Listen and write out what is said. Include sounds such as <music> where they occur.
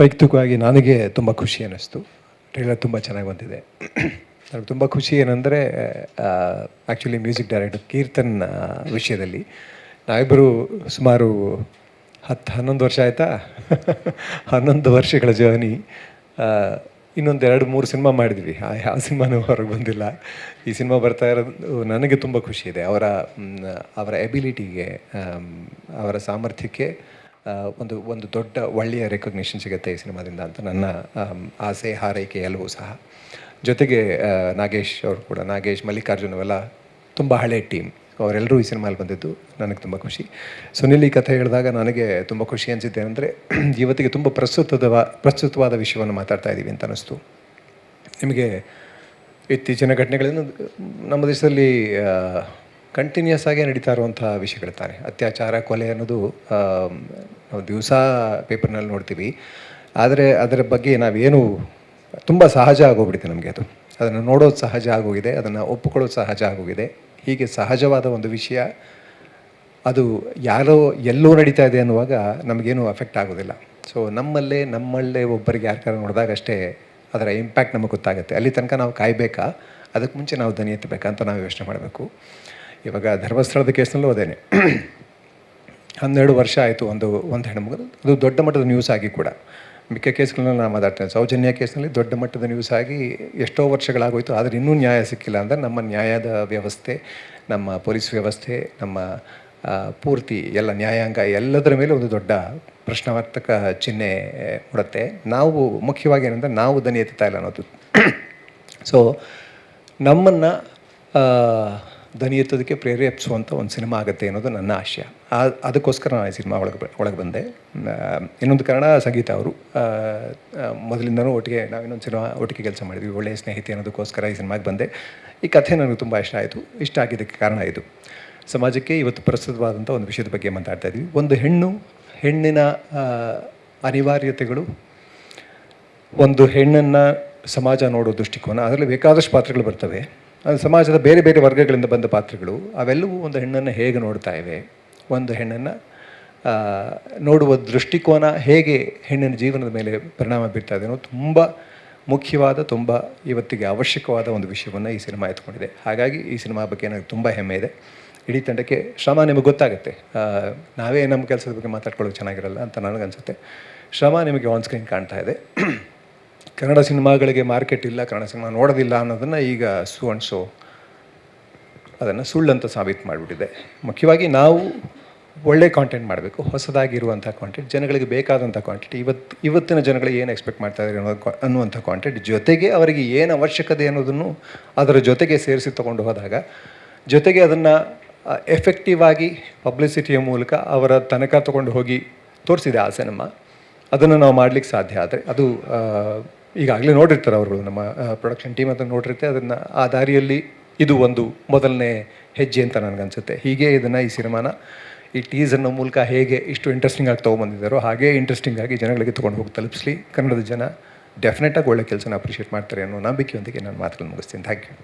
ವೈಯಕ್ತಿಕವಾಗಿ ನನಗೆ ತುಂಬ ಖುಷಿ ಅನ್ನಿಸ್ತು. ಟ್ರೇಲರ್ ತುಂಬ ಚೆನ್ನಾಗಿ ಬಂದಿದೆ. ನನಗೆ ತುಂಬ ಖುಷಿ ಏನಂದರೆ ಆ್ಯಕ್ಚುಲಿ ಮ್ಯೂಸಿಕ್ ಡೈರೆಕ್ಟರ್ ಕೀರ್ತನ್ ವಿಷಯದಲ್ಲಿ ನಾವಿಬ್ಬರು ಸುಮಾರು ಹತ್ತು ಹನ್ನೊಂದು ವರ್ಷ ಆಯಿತಾ? ಹನ್ನೊಂದು ವರ್ಷಗಳ ಜರ್ನಿ ಇನ್ನೊಂದು ಎರಡು, ಮೂರು ಸಿನಿಮಾ ಮಾಡಿದ್ವಿ. ಆ, ಯಾವ ಸಿನಿಮಾನೂ ಹೊರಗೆ ಬಂದಿಲ್ಲ. ಈ ಸಿನಿಮಾ ಬರ್ತಾ ಇರೋದು ನನಗೆ ತುಂಬ ಖುಷಿ ಇದೆ. ಅವರ ಅವರ ಎಬಿಲಿಟಿಗೆ ಅವರ ಸಾಮರ್ಥ್ಯಕ್ಕೆ ಒಂದು ಒಂದು ದೊಡ್ಡ ಒಳ್ಳೆಯ ರೆಕಗ್ನಿಷನ್ ಸಿಗುತ್ತೆ ಈ ಸಿನಿಮಾದಿಂದ ಅಂತ ನನ್ನ ಆಸೆ, ಹಾರೈಕೆ ಎಲ್ಲವೂ ಸಹ. ಜೊತೆಗೆ ನಾಗೇಶ್ ಅವರು ಕೂಡ, ನಾಗೇಶ್, ಮಲ್ಲಿಕಾರ್ಜುನ್ ಅವೆಲ್ಲ ತುಂಬ ಹಳೆ ಟೀಮ್ ಅವರೆಲ್ಲರೂ ಈ ಸಿನಿಮಾಲ್ಲಿ ಬಂದಿದ್ದು, ನನಗೆ ತುಂಬ ಖುಷಿ. ಸುನಿಲ್ ಈ ಕಥೆ ಹೇಳಿದಾಗ ನನಗೆ ತುಂಬ ಖುಷಿ ಅನಿಸಿದ್ದೆ ಅಂದರೆ <clears throat> ಇವತ್ತಿಗೆ ತುಂಬ ಪ್ರಸ್ತುತದ ಪ್ರಸ್ತುತವಾದ ವಿಷಯವನ್ನು ಮಾತಾಡ್ತಾ ಇದ್ದೀವಿ ಅಂತ ಅನ್ನಿಸ್ತು ನಿಮಗೆ ಇತ್ತೀಚಿನ ಘಟನೆಗಳನ್ನು ನಮ್ಮ ದೇಶದಲ್ಲಿ ಕಂಟಿನ್ಯೂಸ್ ಆಗಿ ನಡೀತಾ ಇರುವಂಥ ತಾನೆ. ಅತ್ಯಾಚಾರ, ಕೊಲೆ ಅನ್ನೋದು ನಾವು ದಿವಸ ಪೇಪರ್ನಲ್ಲಿ ನೋಡ್ತೀವಿ. ಆದರೆ ಅದರ ಬಗ್ಗೆ ನಾವೇನು ತುಂಬ ಸಹಜ ಆಗೋಗ್ಬಿಡುತ್ತೆ ನಮಗೆ ಅದು. ಅದನ್ನು ನೋಡೋದು ಸಹಜ ಆಗೋಗಿದೆ, ಅದನ್ನು ಒಪ್ಪಿಕೊಳ್ಳೋದು ಸಹಜ ಆಗೋಗಿದೆ. ಹೀಗೆ ಸಹಜವಾದ ಒಂದು ವಿಷಯ, ಅದು ಯಾರೋ ಎಲ್ಲೋ ನಡೀತಾ ಇದೆ ಅನ್ನುವಾಗ ನಮಗೇನು ಅಫೆಕ್ಟ್ ಆಗೋದಿಲ್ಲ. ಸೊ ನಮ್ಮಲ್ಲೇ ನಮ್ಮಲ್ಲೇ ಒಬ್ಬರಿಗೆ ಯಾರು ನೋಡಿದಾಗ ಅಷ್ಟೇ ಅದರ ಇಂಪ್ಯಾಕ್ಟ್ ನಮಗೆ ಗೊತ್ತಾಗುತ್ತೆ. ಅಲ್ಲಿ ತನಕ ನಾವು ಕಾಯಬೇಕಾ? ಅದಕ್ಕೆ ಮುಂಚೆ ನಾವು ದನಿ ಎತ್ತಬೇಕಾ ಅಂತ ನಾವು ಯೋಚನೆ ಮಾಡಬೇಕು. ಇವಾಗ ಧರ್ಮಸ್ಥಳದ ಕೇಸ್ನಲ್ಲೂ ಅದೇನೆ ಹನ್ನೆರಡು ವರ್ಷ ಆಯಿತು ಒಂದು ಒಂದು ಹೆಣ್ಣು ಅದು ದೊಡ್ಡ ಮಟ್ಟದ ನ್ಯೂಸ್ ಆಗಿ ಕೂಡ. ಮಿಕ್ಕ ಕೇಸ್ಗಳನ್ನ ನಾನು ಮಾತಾಡ್ತೇನೆ. ಸೌಜನ್ಯ ಕೇಸ್ನಲ್ಲಿ ದೊಡ್ಡ ಮಟ್ಟದ ನ್ಯೂಸ್ ಆಗಿ ಎಷ್ಟೋ ವರ್ಷಗಳಾಗೋಯ್ತು, ಆದರೆ ಇನ್ನೂ ನ್ಯಾಯ ಸಿಕ್ಕಿಲ್ಲ ಅಂದರೆ ನಮ್ಮ ನ್ಯಾಯದ ವ್ಯವಸ್ಥೆ, ನಮ್ಮ ಪೊಲೀಸ್ ವ್ಯವಸ್ಥೆ, ನಮ್ಮ ಪೂರ್ತಿ ಎಲ್ಲ ನ್ಯಾಯಾಂಗ ಎಲ್ಲದರ ಮೇಲೆ ಒಂದು ದೊಡ್ಡ ಪ್ರಶ್ನಾರ್ಥಕ ಚಿಹ್ನೆ ಕೊಡುತ್ತೆ ನಾವು ಮುಖ್ಯವಾಗಿ ಏನಂದರೆ ನಾವು ದನಿ ಎತ್ತುತ್ತಾ ಇಲ್ಲ ಅನ್ನೋದು. ಸೊ ನಮ್ಮನ್ನು ದನಿ ಎತ್ತೋದಕ್ಕೆ ಪ್ರೇರೇಪಿಸುವಂಥ ಒಂದು ಸಿನಿಮಾ ಆಗುತ್ತೆ ಅನ್ನೋದು ನನ್ನ ಆಶಯ. ಅದಕ್ಕೋಸ್ಕರ ನಾನು ಈ ಸಿನಿಮಾ ಒಳಗೆ ಒಳಗೆ ಬಂದೆ. ಇನ್ನೊಂದು ಕಾರಣ ಸಂಗೀತ ಅವರು. ಮೊದಲಿಂದನೂ ಒಟ್ಟಿಗೆ ನಾವು ಇನ್ನೊಂದು ಸಿನಿಮಾ, ಒಟ್ಟಿಗೆ ಕೆಲಸ ಮಾಡಿದ್ವಿ. ಒಳ್ಳೆಯ ಸ್ನೇಹಿತೆ ಅನ್ನೋದಕ್ಕೋಸ್ಕರ ಈ ಸಿನಿಮಾಗೆ ಬಂದೆ. ಈ ಕಥೆ ನನಗೆ ತುಂಬ ಇಷ್ಟ ಆಯಿತು. ಇಷ್ಟ ಆಗಿದ್ದಕ್ಕೆ ಕಾರಣ ಇದು. ಸಮಾಜಕ್ಕೆ ಇವತ್ತು ಪ್ರಸ್ತುತವಾದಂಥ ಒಂದು ವಿಷಯದ ಬಗ್ಗೆ ಮಾತಾಡ್ತಾ ಇದ್ವಿ. ಒಂದು ಹೆಣ್ಣು, ಹೆಣ್ಣಿನ ಅನಿವಾರ್ಯತೆಗಳು, ಒಂದು ಹೆಣ್ಣನ್ನು ಸಮಾಜ ನೋಡೋ ದೃಷ್ಟಿಕೋನ, ಅದರಲ್ಲಿ ಬೇಕಾದಷ್ಟು ಪಾತ್ರಗಳು ಬರ್ತವೆ. ಸಮಾಜದ ಬೇರೆ ಬೇರೆ ವರ್ಗಗಳಿಂದ ಬಂದ ಪಾತ್ರಗಳು, ಅವೆಲ್ಲವೂ ಒಂದು ಹೆಣ್ಣನ್ನು ಹೇಗೆ ನೋಡ್ತಾ ಇವೆ? ಒಂದು ಹೆಣ್ಣನ್ನು ನೋಡುವ ದೃಷ್ಟಿಕೋನ ಹೇಗೆ ಹೆಣ್ಣಿನ ಜೀವನದ ಮೇಲೆ ಪರಿಣಾಮ ಬೀರ್ತಾ ಇದೆ ಅನ್ನೋದು ತುಂಬ ಮುಖ್ಯವಾದ, ತುಂಬ ಇವತ್ತಿಗೆ ಅವಶ್ಯಕವಾದ ಒಂದು ವಿಷಯವನ್ನು ಈ ಸಿನಿಮಾ ಎತ್ಕೊಂಡಿದೆ. ಹಾಗಾಗಿ ಈ ಸಿನಿಮಾ ಬಗ್ಗೆ ನನಗೆ ತುಂಬ ಹೆಮ್ಮೆ ಇದೆ. ಇಡೀ ತಂಡಕ್ಕೆ ಶ್ರಮ ನಿಮಗೆ ಗೊತ್ತಾಗುತ್ತೆ. ನಾವೇ ನಮ್ಮ ಕೆಲಸದ ಬಗ್ಗೆ ಮಾತಾಡ್ಕೊಳ್ಳೋಕೆ ಚೆನ್ನಾಗಿರಲ್ಲ ಅಂತ ನನಗನ್ಸುತ್ತೆ. ಶ್ರಮ ನಿಮಗೆ ಆನ್ ಸ್ಕ್ರೀನ್ ಕಾಣ್ತಾ ಇದೆ. ಕನ್ನಡ ಸಿನಿಮಾಗಳಿಗೆ ಮಾರ್ಕೆಟ್ ಇಲ್ಲ, ಕನ್ನಡ ಸಿನಿಮಾ ನೋಡೋದಿಲ್ಲ ಅನ್ನೋದನ್ನು ಈಗ ಸು ಅಂಡ್ ಸೋ ಅದನ್ನು ಸುಳ್ಳಂತ ಸಾಬೀತು ಮಾಡಿಬಿಟ್ಟಿದೆ. ಮುಖ್ಯವಾಗಿ ನಾವು ಒಳ್ಳೆ ಕಾಂಟೆಂಟ್ ಮಾಡಬೇಕು ಹೊಸದಾಗಿರುವಂಥ ಕಾಂಟೆಂಟ್ ಜನಗಳಿಗೆ ಬೇಕಾದಂಥ ಕಾಂಟೆಂಟ್ ಇವತ್ತು ಇವತ್ತಿನ ಜನಗಳಿಗೆ ಏನು ಎಕ್ಸ್ಪೆಕ್ಟ್ ಮಾಡ್ತಾ ಇದ್ದಾರೆ ಅನ್ನೋ ಅನ್ನುವಂಥ ಕಾಂಟೆಂಟ್ ಜೊತೆಗೆ ಅವರಿಗೆ ಏನು ಅವಶ್ಯಕತೆ ಅನ್ನೋದನ್ನು ಅದರ ಜೊತೆಗೆ ಸೇರಿಸಿ ತೊಗೊಂಡು ಹೋದಾಗ, ಜೊತೆಗೆ ಅದನ್ನು ಎಫೆಕ್ಟಿವ್ ಆಗಿ ಪಬ್ಲಿಸಿಟಿಯ ಮೂಲಕ ಅವರ ತನಕ ತೊಗೊಂಡು ಹೋಗಿ ತೋರಿಸಿದೆ ಆ ಸಿನಿಮಾ. ಅದನ್ನು ನಾವು ಮಾಡ್ಲಿಕ್ಕೆ ಸಾಧ್ಯ ಆದರೆ ಅದು ಈಗಾಗಲೇ ನೋಡಿರ್ತಾರೆ ಅವರುಗಳು ನಮ್ಮ ಪ್ರೊಡಕ್ಷನ್ ಟೀಮ್ ಅಂತ ನೋಡಿರುತ್ತೆ. ಅದನ್ನು ಆ ದಾರಿಯಲ್ಲಿ ಇದು ಒಂದು ಮೊದಲನೇ ಹೆಜ್ಜೆ ಅಂತ ನನಗನ್ಸುತ್ತೆ. ಹೀಗೆ ಇದನ್ನು ಈ ಸಿನಿಮಾನ, ಈ ಟೀಸರ್ನ ಮೂಲಕ ಹೇಗೆ ಇಷ್ಟು ಇಂಟ್ರೆಸ್ಟಿಂಗ್ ಆಗಿ ತೊಗೊಂಬಂದಿದ್ದಾರೋ ಹಾಗೆ ಇಂಟ್ರೆಸ್ಟಿಂಗ್ ಆಗಿ ಜನಗಳಿಗೆ ತೊಗೊಂಡು ಹೋಗಿ ತಲುಪಿಸ್ಲಿ ಕನ್ನಡದ ಜನ ಡೆಫಿನೆಟಾಗಿ ಒಳ್ಳೆ ಕೆಲಸನ ಅಪ್ರಿಷಿಯೇಟ್ ಮಾಡ್ತಾರೆ ಅನ್ನೋ ನಂಬಿಕೆಯೊಂದಿಗೆ ನಾನು ಮಾತನ್ನು ಮುಗಿಸ್ತೀನಿ. Thank you